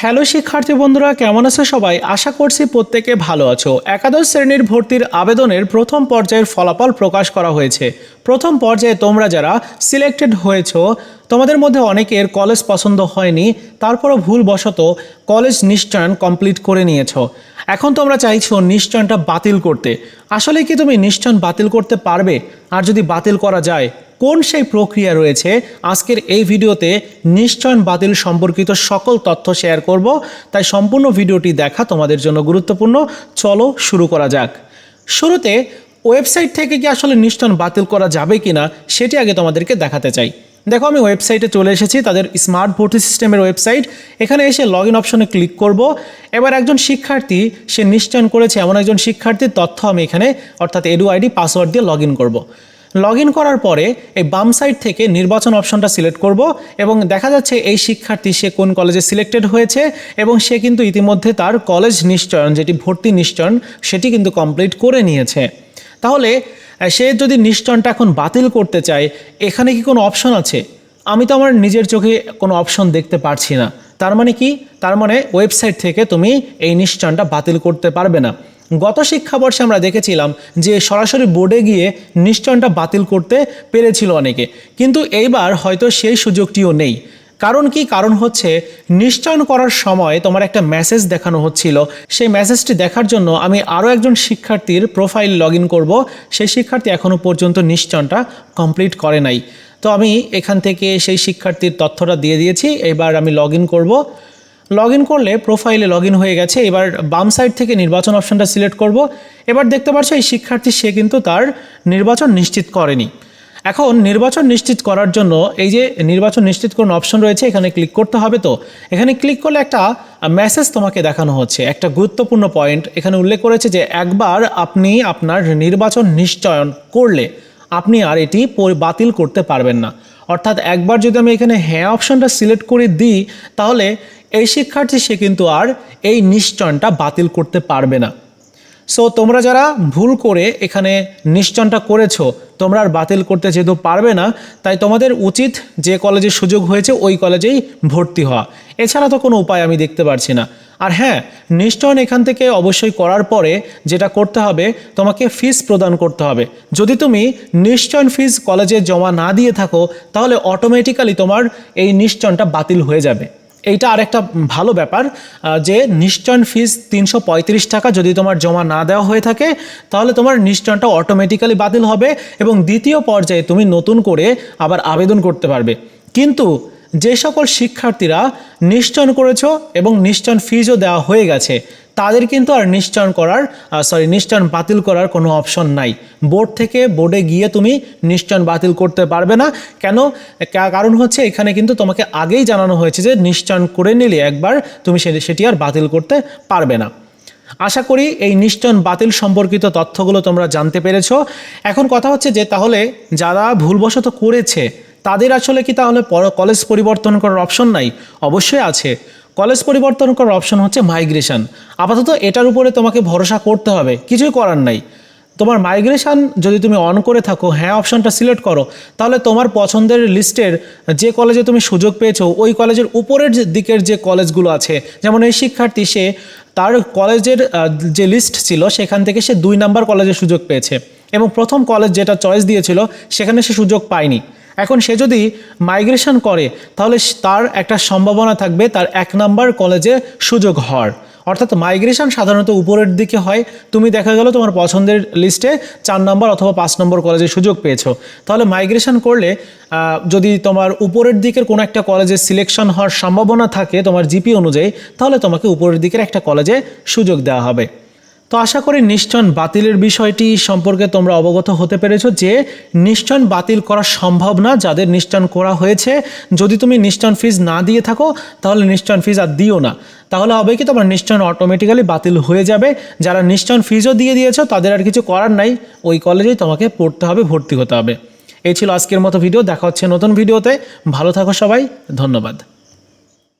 Hello শিক্ষার্থী বন্ধুরা, কেমন আছো সবাই? আশা করছি প্রত্যেকে ভালো আছো। একাদশ শ্রেণির ভর্তির আবেদনের প্রথম পর্যায়ের ফলাফল প্রকাশ করা হয়েছে। প্রথম পর্যায়ে তোমরা যারা সিলেক্টেড হয়েছো, তোমাদের মধ্যে অনেকের কলেজ পছন্দ হয়নি, তারপরও ভুলবশত কলেজ নিশ্চয়ন কমপ্লিট করে নিয়েছো। এখন তোমরা চাইছো নিশ্চয়নটা বাতিল করতে। আসলে কি তুমি নিশ্চয়ন বাতিল করতে পারবে? আর যদি বাতিল করা যায় কোন সেই প্রক্রিয়া রয়েছে, আজকের এই ভিডিওতে নিশ্চয়ন বাতিল সম্পর্কিত সকল তথ্য শেয়ার করব। তাই সম্পূর্ণ ভিডিওটি দেখা তোমাদের জন্য গুরুত্বপূর্ণ। চলো শুরু করা যাক। শুরুতে ওয়েবসাইট থেকে কি আসলে নিশ্চয়ন বাতিল করা যাবে কি না সেটি আগে তোমাদেরকে দেখাতে চাই। দেখো, আমি ওয়েবসাইটে চলে এসেছি, তাদের স্মার্ট ভর্তি সিস্টেমের ওয়েবসাইট এখানে এসে লগ ইন অপশনে ক্লিক করব। এবার একজন শিক্ষার্থী, সে নিশ্চয়ন করেছে এমন একজন শিক্ষার্থীর তথ্য আমি এখানে, অর্থাৎ এডু আইডি পাসওয়ার্ড দিয়ে লগ ইন করব। লগ ইন করার পরে এই বাম সাইড থেকে নির্বাচন অপশনটা সিলেক্ট করব এবং দেখা যাচ্ছে এই শিক্ষার্থী সে কোন কলেজে সিলেক্টেড হয়েছে এবং সে কিন্তু ইতিমধ্যে তার কলেজ নিশ্চয়ন, যেটি ভর্তি নিশ্চয়ন, সেটি কিন্তু কমপ্লিট করে নিয়েছে। তাহলে সে যদি নিশ্চয়নটা এখন বাতিল করতে চায়, এখানে কি কোনো অপশন আছে? আমি তো আমার নিজের চোখে কোনো অপশন দেখতে পারছি না। তার মানে কি? তার মানে ওয়েবসাইট থেকে তুমি এই নিশ্চয়নটা বাতিল করতে পারবে না। গত শিক্ষাবর্ষে আমরা দেখেছিলাম যে সরাসরি বোর্ডে গিয়ে নিশ্চয়নটা বাতিল করতে পেরেছিল অনেকে। কিন্তু এইবার হয়তো সেই সুযোগটিও নেই। কারণ কি? কারণ হচ্ছে নিশ্চয়ন করার সময় তোমার একটা মেসেজ দেখানো হচ্ছিল। সেই মেসেজটি দেখার জন্য আমি আরও একজন শিক্ষার্থীর প্রোফাইল লগ ইন করব। সেই শিক্ষার্থী এখনও পর্যন্ত নিশ্চয়নটা কমপ্লিট করে নাই। তো আমি এখান থেকে সেই শিক্ষার্থীর তথ্যটা দিয়ে দিয়েছি। এবার আমি লগ ইন করব। লগ ইন করলে প্রোফাইলে লগ হয়ে গেছে। এবার বাম সাইড থেকে নির্বাচন অপশনটা সিলেক্ট করব। এবার দেখতে পাচ্ছ এই শিক্ষার্থী, সে কিন্তু তার নির্বাচন নিশ্চিত করেনি। এখন নির্বাচন নিশ্চিত করার জন্য এই যে নির্বাচন নিশ্চিত কোন অপশন রয়েছে, এখানে ক্লিক করতে হবে তো। এখানে ক্লিক করলে একটা মেসেজ তোমাকে দেখানো হচ্ছে, একটা গুরুত্বপূর্ণ পয়েন্ট এখানে উল্লেখ করেছে যে, একবার আপনি আপনার নির্বাচন নিশ্চয়ন করলে আপনি আর এটি বাতিল করতে পারবেন না। অর্থাৎ একবার যদি আমি এখানে হ্যাঁ অপশনটা সিলেক্ট করে দিই, তাহলে এই শিক্ষার্থী সে কিন্তু আর এই নিশ্চয়নটা বাতিল করতে পারবে না। সো তোমরা যারা ভুল করে এখানে নিশ্চয়নটা করেছ, তোমরা আর বাতিল করতে যেহেতু পারবে না, তাই তোমাদের উচিত যে কলেজে সুযোগ হয়েছে, ওই কলেজেই ভর্তি হওয়া। এছাড়া তো কোনো উপায় আমি দেখতে পারছি না। আর হ্যাঁ নিশ্চয়ন এখান থেকে অবশ্যই করার পরে যেটা করতে হবে, তোমাকে ফিস প্রদান করতে হবে। যদি তুমি নিশ্চয়ন ফিস কলেজে জমা না দিয়ে থাকো, তাহলে অটোমেটিক্যালি তোমার এই নিশ্চয়নটা বাতিল হয়ে যাবে। এইটা আরেকটা ভালো ব্যাপার যে নিশ্চয়ন ফিস তিনশো পঁয়ত্রিশ টাকা যদি তোমার জমা না দেওয়া হয়ে থাকে, তাহলে তোমার নিশ্চয়নটা অটোমেটিক্যালি বাতিল হবে এবং দ্বিতীয় পর্যায়ে তুমি নতুন করে আবার আবেদন করতে পারবে। কিন্তু যে সকল শিক্ষার্থীরা নিশ্চয়ন করেছ এবং নিশ্চয়ন ফিজও দেওয়া হয়ে গেছে, তাদের কিন্তু আর নিশ্চয়ন করার সরি নিশ্চয়ন বাতিল করার কোনো অপশন নাই। বোর্ড থেকে বোর্ডে গিয়ে তুমি নিশ্চয়ন বাতিল করতে পারবে না। কেন? কারণ হচ্ছে এখানে কিন্তু তোমাকে আগেই জানানো হয়েছে যে নিশ্চয়ন করে নিলে একবার তুমি সেটি আর বাতিল করতে পারবে না। আশা করি এই নিশ্চয়ন বাতিল সম্পর্কিত তথ্যগুলো তোমরা জানতে পেরেছ। এখন কথা হচ্ছে যে তাহলে যারা ভুলবশত করেছে তাদের আসলে কি তাহলে কলেজ পরিবর্তন করার অপশন নাই? অবশ্যই আছে। কলেজ পরিবর্তন করার অপশন হচ্ছে মাইগ্রেশন আপাতত এটার উপরে তোমাকে ভরসা করতে হবে, কিছুই করার নাই। তোমার মাইগ্রেশন যদি তুমি অন করে থাকো হ্যাঁ অপশনটা সিলেক্ট করো, তাহলে তোমার পছন্দের লিস্টের যে কলেজে তুমি সুযোগ পেয়েছ, ওই কলেজের উপরের দিকের যে কলেজগুলো আছে, যেমন এই শিক্ষার্থী সে তার কলেজের যে লিস্ট ছিল, সেখান থেকে সে দুই নাম্বার কলেজে সুযোগ পেয়েছে। এবং প্রথম কলেজ যেটা চয়েস দিয়েছিল, সেখানে সে সুযোগ পায়নি। এখন সে যদি মাইগ্রেশন করে, তাহলে তার একটা সম্ভাবনা থাকবে, তার এক নাম্বার কলেজে সুযোগ হওয়ার। অর্থাৎ মাইগ্রেশন সাধারণত উপরের দিকে হয়। তুমি দেখা গেল তোমার পছন্দের লিস্টে চার নম্বর অথবা পাঁচ নম্বর কলেজে সুযোগ পেয়েছ। তাহলে মাইগ্রেশন করলে যদি তোমার উপরের দিকের কোনো একটা কলেজে সিলেকশন হওয়ার সম্ভাবনা থাকে তোমার জিপি অনুযায়ী, তাহলে তোমাকে উপরের দিকের একটা কলেজে সুযোগ দেওয়া হবে। তো আশা করি নিশ্চয়ন বাতিলের বিষয়টি সম্পর্কে তোমরা অবগত হতে পেরেছ যে নিশ্চয়ন বাতিল করা সম্ভব না, যাদের নিশ্চয়ন করা হয়েছে। যদি তুমি নিশ্চয়ন ফিজ না দিয়ে থাকো, তাহলে নিশ্চয়ন ফিজ আর দিও না। তাহলে হবে কি, তোমার নিশ্চয়ন অটোমেটিক্যালি বাতিল হয়ে যাবে। যারা নিশ্চয়ন ফিজও দিয়ে দিয়েছ, তাদের আর কিছু করার নাই। ওই কলেজেই তোমাকে পড়তে হবে, ভর্তি হতে হবে। এই ছিল আজকের মতো ভিডিও দেখা হচ্ছে নতুন ভিডিওতে ভালো থাকো সবাই। ধন্যবাদ।